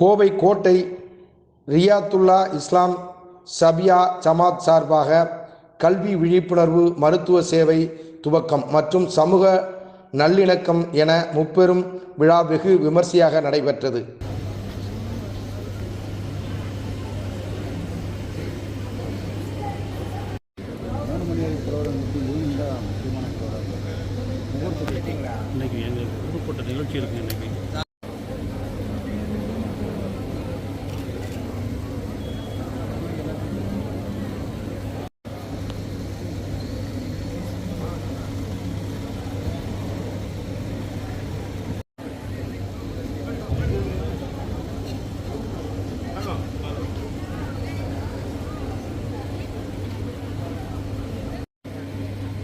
கோவை கோட்டை ரியாத்துல்லா இஸ்லாம் சபியா ஜமாத் சார்பாக கல்வி விழிப்புணர்வு மருத்துவ சேவை துவக்கம் மற்றும் சமூக நல்லிணக்கம் என முப்பெரும் விழா வெகு விமர்சையாக நடைபெற்றது.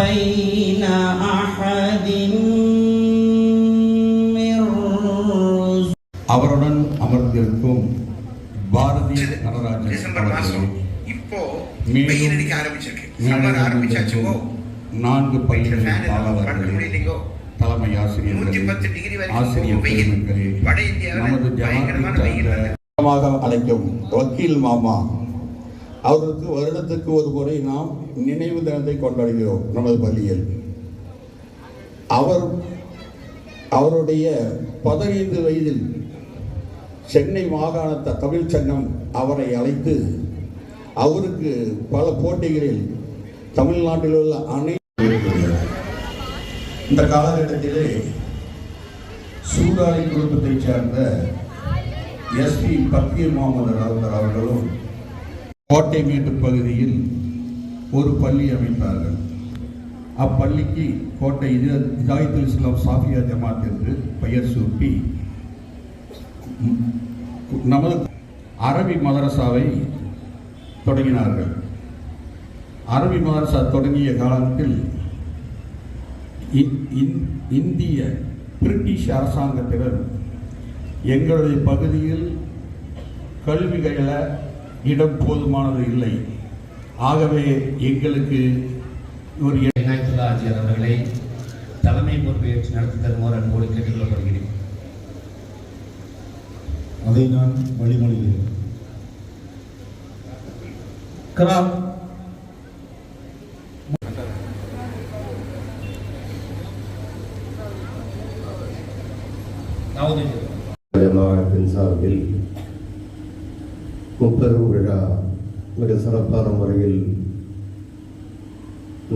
بين أحد من رسله அவருடன் அமர்ந்திருக்கும் பாரதிய நடராஜன் டிசம்பர் மாசம் அவர்களே, இப்போ மேலும் வெயில் அடிக்க ஆரம்பிச்சிருக்கு மேலும் சம்மர் ஆரம்பிச்சாச்சுங்கோ அமர்ந்திருக்கும் நான்கு பள்ளிகளின் ஃபேன் பண்ண பாலவர்களே முடியலைங்கோ தலைமை நூத்தி ஆசிரியர்களே பத்து டிகிரி வரைக்கும் ஆசிரியர் வெயில் பெருமக்களே வட இந்தியாவில் நமது பயங்கரமான வெயில் ஜனாதிபதி வந்து அழைக்கும் வக்கீல் மாமா அவருக்கு வருடத்துக்கு ஒரு முறை நாம் நினைவு தினத்தை கொண்டாடுகிறோம் நமது பள்ளியில். அவர் அவருடைய பதினைந்து வயதில் சென்னை மாகாண தமிழ் சங்கம் அவரை அழைத்து அவருக்கு பல போட்டிகளில் தமிழ்நாட்டில் உள்ள அனைத்து இந்த காலகட்டத்திலே சூடாளி குடும்பத்தைச் சேர்ந்த எஸ்பி பக்கீர் முகமது ராவுதர் அவர்களும் கோட்டை மேட்டு பகுதியில் ஒரு பள்ளி அமைத்தார்கள். அப்பள்ளிக்கு கோட்டை இது- இதாயத்துல் இஸ்லாம் சாஃபியா ஜமாத் என்று பெயர் சூட்டி நமது அரபி மதரசாவை தொடங்கினார்கள். அரபி மதரசா தொடங்கிய காலத்தில் இந்- இந்திய பிரிட்டிஷ் அரசாங்கத்தினர் எங்களுடைய பகுதியில் கல்விகளை இடம் போதுமானது இல்லை. ஆகவே எங்களுக்கு ஒரு இனாயத்துல்லா ஆஜியார் அவர்களை தலைமை பொறுப்பேற்று நடத்தி தருமாறு அன்போடு கேட்டுக்கொள்ளப்படுகிறேன். அதை நான் வழிமொழிகிறேன். நவோதய ஜமாஅத்தின் சார்பில் முப்பெரும் விழா மிக சிறப்பான முறையில்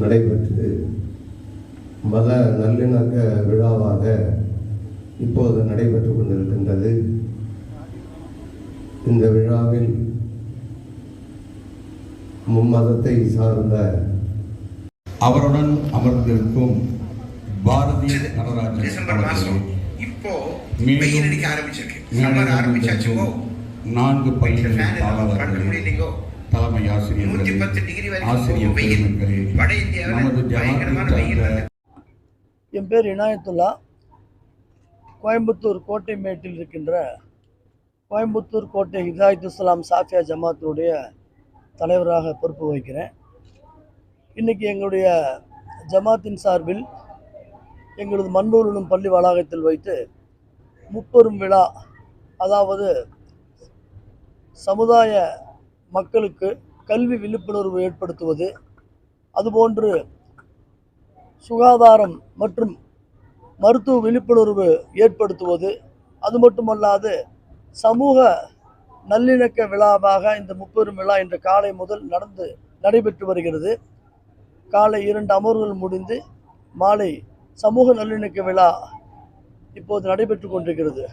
நடைபெற்று மத நல்லிணக்க விழாவாக இப்போது நடைபெற்று கொண்டிருக்கின்றது. இந்த விழாவில் மும்மதத்தை சார்ந்த அவருடன் அமர்ந்திருக்கும் பாரதிய நடராஜன் இப்போ அடிக்க ஆரம்பிச்சிருக்கு. அமர்ந்திருக்கும் நான்கு பள்ளிகளின் முடியலைங்கோ தலைமை ஆசிரியர்களே பத்து டிகிரி வரைக்கும் ஆசிரியர் பெருமக்களே நமது ஜனாதிபதி என் பேர் இனாயத்துல்லா. கோயம்புத்தூர் கோட்டை மேட்டில் இருக்கின்ற கோயம்புத்தூர் கோட்டை ஹிதாயத் இஸ்லாம் சாஃபியா ஜமாத்துடைய தலைவராக பொறுப்பு வகிக்கிறேன். இன்றைக்கி எங்களுடைய ஜமாத்தின் சார்பில் எங்களது மண்பூரிலும் பள்ளி வளாகத்தில் வைத்து முப்பெரும் விழா அதாவது சமுதாய மக்களுக்கு கல்வி விழிப்புணர்வு ஏற்படுத்துவது அதுபோன்று சுகாதாரம் மற்றும் மருத்துவ விழிப்புணர்வு ஏற்படுத்துவது அது மட்டுமல்லாது சமூக நல்லிணக்க விழாவாக இந்த முப்பெரும் விழா இன்று காலை முதல் நடந்து நடைபெற்று வருகிறது. காலை இரண்டு அமர்வுகள் முடிந்து மாலை சமூக நல்லிணக்க விழா இப்போது நடைபெற்று கொண்டிருக்கிறது.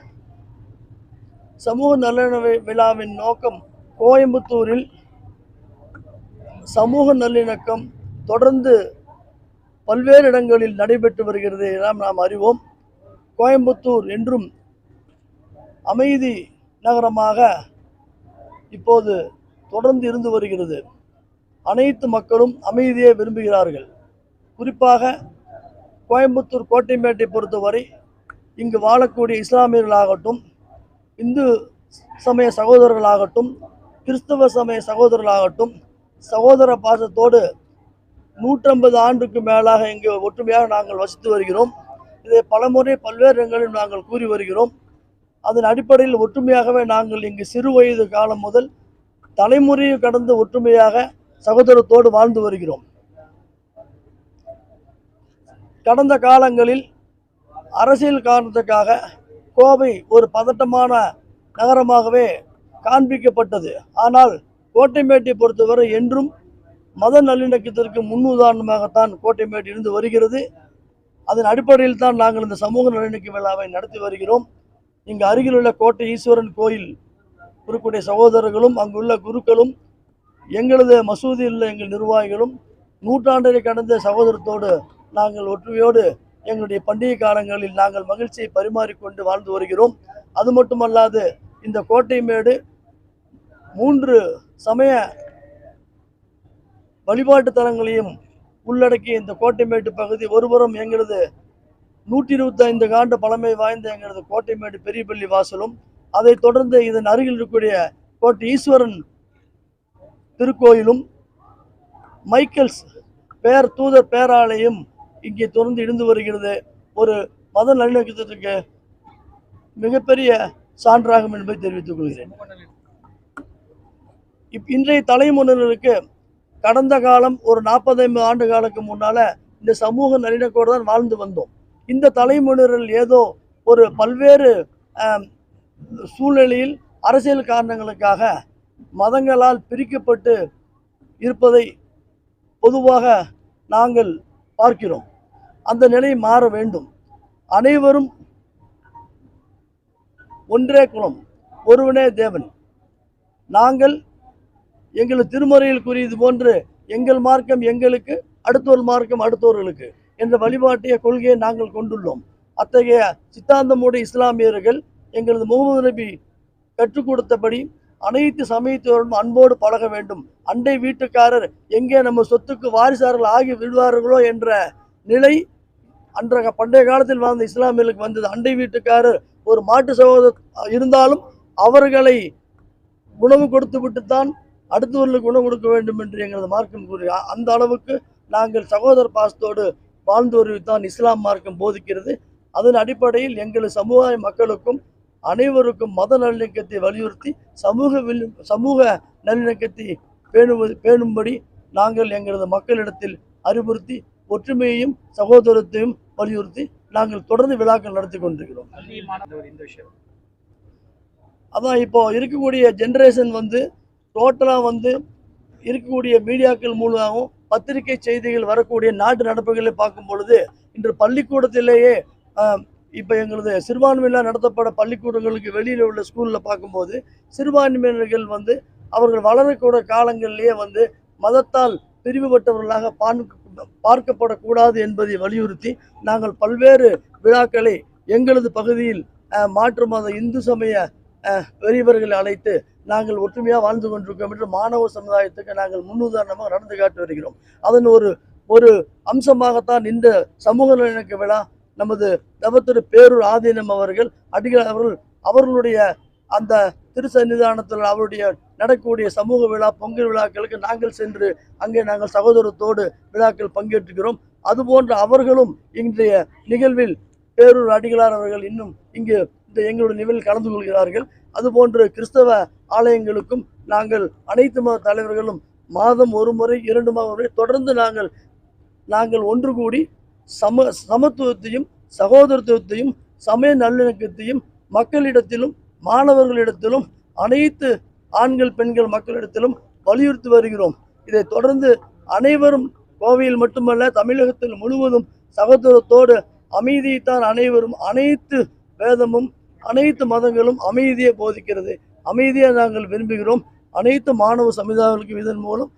சமூக நலன விழாவின் நோக்கம் கோயம்புத்தூரில் சமூக நல்லிணக்கம் தொடர்ந்து பல்வேறு இடங்களில் நடைபெற்று வருகிறது எல்லாம் நாம் அறிவோம். கோயம்புத்தூர் என்றும் அமைதி நகரமாக இப்போது தொடர்ந்து இருந்து வருகிறது. அனைத்து மக்களும் அமைதியை விரும்புகிறார்கள். குறிப்பாக கோயம்புத்தூர் கோட்டைமேட்டை பொறுத்தவரை இங்கு வாழக்கூடிய இஸ்லாமியர்களாகட்டும் இந்து சமய சகோதரர்களாகட்டும் கிறிஸ்தவ சமய சகோதரர்களாகட்டும் சகோதர பாசத்தோடு நூற்றம்பது ஆண்டுக்கு மேலாக இங்கு ஒற்றுமையாக நாங்கள் வசித்து வருகிறோம். இதை பலமுறை பல்வேறு இடங்களில் நாங்கள் கூறி வருகிறோம். அதன் அடிப்படையில் ஒற்றுமையாகவே நாங்கள் இங்கு சிறு வயது காலம் முதல் தலைமுறையை கடந்து ஒற்றுமையாக சகோதரத்தோடு வாழ்ந்து வருகிறோம். கடந்த காலங்களில் அரசியல் காரணத்துக்காக கோவை ஒரு பதட்டமான நகரமாகவே காண்பிக்கப்பட்டது. ஆனால் கோட்டைமேட்டை பொறுத்தவரை என்றும் மத நல்லிணக்கத்திற்கு முன்னுதாரணமாகத்தான் கோட்டைமேடு இருந்து வருகிறது. அதன் அடிப்படையில் தான் நாங்கள் இந்த சமூக நல்லிணக்க விழாவை நடத்தி வருகிறோம். இங்கு அருகிலுள்ள கோட்டை ஈஸ்வரன் கோயில் இருக்கக்கூடிய சகோதரர்களும் அங்குள்ள குருக்களும் எங்களது மசூதியில் உள்ள எங்கள் நிர்வாகிகளும் நூற்றாண்டரை கடந்த சகோதரத்தோடு நாங்கள் ஒற்றுமையோடு எங்களுடைய பண்டிகை காலங்களில் நாங்கள் மகிழ்ச்சியை பரிமாறிக்கொண்டு வாழ்ந்து வருகிறோம். அது மட்டுமல்லாது இந்த கோட்டைமேடு மூன்று சமய வழிபாட்டு தலங்களையும் உள்ளடக்கிய இந்த கோட்டைமேட்டு பகுதி ஒருபுறம் எங்களது நூற்றி இருபத்தி ஐந்து ஆண்டு பழமை வாய்ந்த எங்களது கோட்டைமேடு பெரியபள்ளி வாசலும் அதைத் தொடர்ந்து இதன் அருகில் இருக்கக்கூடிய கோட்டை ஈஸ்வரன் திருக்கோயிலும் மைக்கேல்ஸ் பேர் தூதர் பேராலயம் இங்கே தொடர்ந்து இருந்து வருகிறது. ஒரு மத நல்லிணக்கத்திற்கு மிகப்பெரிய சான்றாகும் என்பதை தெரிவித்துக் கொள்கிறேன். இப் இன்றைய தலைமுறையினருக்கு கடந்த காலம் ஒரு நாற்பது ஐம்பது ஆண்டு காலத்துக்கு முன்னால இந்த சமூக நல்லிணக்கோடு தான் வாழ்ந்து வந்தோம். இந்த தலைமுறையில் ஏதோ ஒரு பல்வேறு சூழ்நிலையில் அரசியல் காரணங்களுக்காக மதங்களால் பிரிக்கப்பட்டு இருப்பதை பொதுவாக நாங்கள் பார்க்கிறோம். அந்த நிலை மாற வேண்டும். அனைவரும் ஒன்றே குலம் ஒருவனே தேவன். நாங்கள் எங்கள் திருமறையில் கூறியது போன்று எங்கள் மார்க்கம் எங்களுக்கு அடுத்தோர் மார்க்கம் அடுத்தவர்களுக்கு என்ற வழிபாட்டிய கொள்கையை நாங்கள் கொண்டுள்ளோம். அத்தகைய சித்தாந்தமுடைய இஸ்லாமியர்கள் எங்களது முகமது நபி கற்றுக் கொடுத்தபடி அனைத்து சமயத்தோரும் அன்போடு பழக வேண்டும். அண்டை வீட்டுக்காரர் எங்கே நம்ம சொத்துக்கு வாரிசார்கள் ஆகி விடுவார்களோ என்ற நிலை அன்றைய பண்டைய காலத்தில் வாழ்ந்த இஸ்லாமியர்களுக்கு வந்தது. அண்டை வீட்டுக்காரர் ஒரு மாட்டு சகோதரர் இருந்தாலும் அவர்களை உணவு கொடுத்து விட்டுத்தான் அடுத்தவர்களுக்கு உணவு கொடுக்க வேண்டும் என்று எங்களது மார்க்கம் கூறி அந்த அளவுக்கு நாங்கள் சகோதர பாசத்தோடு வாழ்ந்து வருவித்தான் இஸ்லாம் மார்க்கம் போதிக்கிறது. அதன் அடிப்படையில் எங்கள் சமுதாய மக்களுக்கும் அனைவருக்கும் மத நல்லிணக்கத்தை வலியுறுத்தி சமூக வில் சமூக நல்லிணக்கத்தை பேணுவது பேணும்படி நாங்கள் எங்களது மக்களிடத்தில் அறிவுறுத்தி ஒற்றுமையையும் சகோதரத்தையும் வலியுறுத்தி நாங்கள் தொடர்ந்து விழாக்கள் நடத்தி கொண்டிருக்கிறோம். அதான் இப்போ இருக்கக்கூடிய ஜென்ரேஷன் வந்து டோட்டலாக வந்து இருக்கக்கூடிய மீடியாக்கள் மூலமாகவும் பத்திரிகை செய்திகள் வரக்கூடிய நாட்டு நடப்புகளை பார்க்கும் பொழுது இன்று பள்ளிக்கூடத்திலேயே இப்போ எங்களது சிறுபான்மையினர் நடத்தப்பட பள்ளிக்கூடங்களுக்கு வெளியில் உள்ள ஸ்கூலில் பார்க்கும்போது சிறுபான்மையினர்கள் வந்து அவர்கள் வளரக்கூட காலங்களிலேயே வந்து மதத்தால் பிரிவுபட்டவர்களாக பார்க்க பார்க்கப்படக்கூடாது என்பதை வலியுறுத்தி நாங்கள் பல்வேறு விழாக்களை எங்களது பகுதியில் மாற்று மத இந்து சமய பெரியவர்களை அழைத்து நாங்கள் ஒற்றுமையாக வாழ்ந்து கொண்டிருக்கோம் என்று மாணவ சமுதாயத்துக்கு நாங்கள் முன்னுதாரணமாக நடந்து காட்டி வருகிறோம். அதன் ஒரு ஒரு அம்சமாகத்தான் இந்த சமூக நல்லிணக்க விழா நமது தவத்திரு பேரூர் ஆதீனம் அவர்கள் அடிகள் அவர்கள் அவர்களுடைய அந்த திருசன்னிதானத்தில் அவருடைய நடக்கக்கூடிய சமூக விழா பொங்கல் விழாக்களுக்கு நாங்கள் சென்று அங்கே நாங்கள் சகோதரத்தோடு விழாக்கள் பங்கேற்றுகிறோம். அதுபோன்று அவர்களும் இன்றைய நிகழ்வில் பேரூர் அடிகளார் அவர்கள் இன்னும் இங்கு இந்த எங்களுடைய நிகழ்வில் கலந்து கொள்கிறார்கள். அதுபோன்று கிறிஸ்தவ ஆலயங்களுக்கும் நாங்கள் அனைத்து மத தலைவர்களும் மாதம் ஒரு முறை இரண்டு மாதம் முறை தொடர்ந்து நாங்கள் நாங்கள் ஒன்று கூடி சம சமத்துவத்தையும் சகோதரத்துவத்தையும் சமய நல்லிணக்கத்தையும் மக்களிடத்திலும் மாணவர்களிடத்திலும் அனைத்து ஆண்கள் பெண்கள் மக்களிடத்திலும் வலியுறுத்தி வருகிறோம். இதை தொடர்ந்து அனைவரும் கோவையில் மட்டுமல்ல தமிழகத்தில் முழுவதும் சகோதரத்தோடு அமைதியைத்தான் அனைவரும் அனைத்து வேதமும் அனைத்து மதங்களும் அமைதியை போதிக்கிறது. அமைதியை நாங்கள் விரும்புகிறோம். அனைத்து மாணவ சமுதாயங்களுக்கு இதன் மூலம்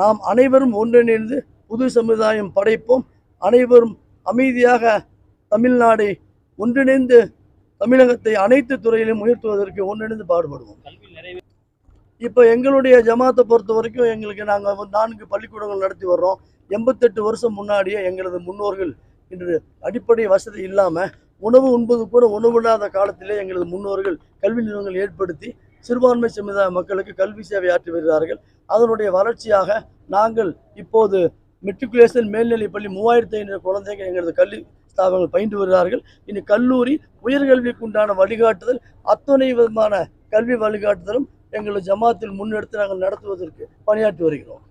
நாம் அனைவரும் ஒன்றிணைந்து புது சமுதாயம் படைப்போம். அனைவரும் அமைதியாக தமிழ்நாடை ஒன்றிணைந்து தமிழகத்தை அனைத்து துறையிலும் உயர்த்துவதற்கு ஒன்றிணைந்து பாடுபடுவோம். இப்போ எங்களுடைய ஜமாத்தை பொறுத்த வரைக்கும் எங்களுக்கு நாங்கள் நான்கு பள்ளிக்கூடங்கள் நடத்தி வர்றோம். எண்பத்தெட்டு வருஷம் முன்னாடியே எங்களது முன்னோர்கள் இன்று அடிப்படை வசதி இல்லாமல் உணவு உண்பது கூட உணவில்லாத காலத்திலே எங்களது முன்னோர்கள் கல்வி நிறுவனங்கள் ஏற்படுத்தி சிறுபான்மை சமுதாய மக்களுக்கு கல்வி சேவை ஆற்றி வருகிறார்கள். அதனுடைய வளர்ச்சியாக நாங்கள் இப்போது மெட்ரிகுலேஷன் மேல்நிலைப் பள்ளி மூவாயிரத்தி ஐநூறு குழந்தைகள் எங்களது கல்வி ஸ்தாபனங்கள் பயின்று வருகிறார்கள். இனி கல்லூரி உயர்கல்விக்கு உண்டான வழிகாட்டுதல் அத்தனை விதமான கல்வி வழிகாட்டுதலும் எங்களது ஜமாத்தில் முன்னெடுத்து நாங்கள் நடத்துவதற்கு பணியாற்றி வருகிறோம்.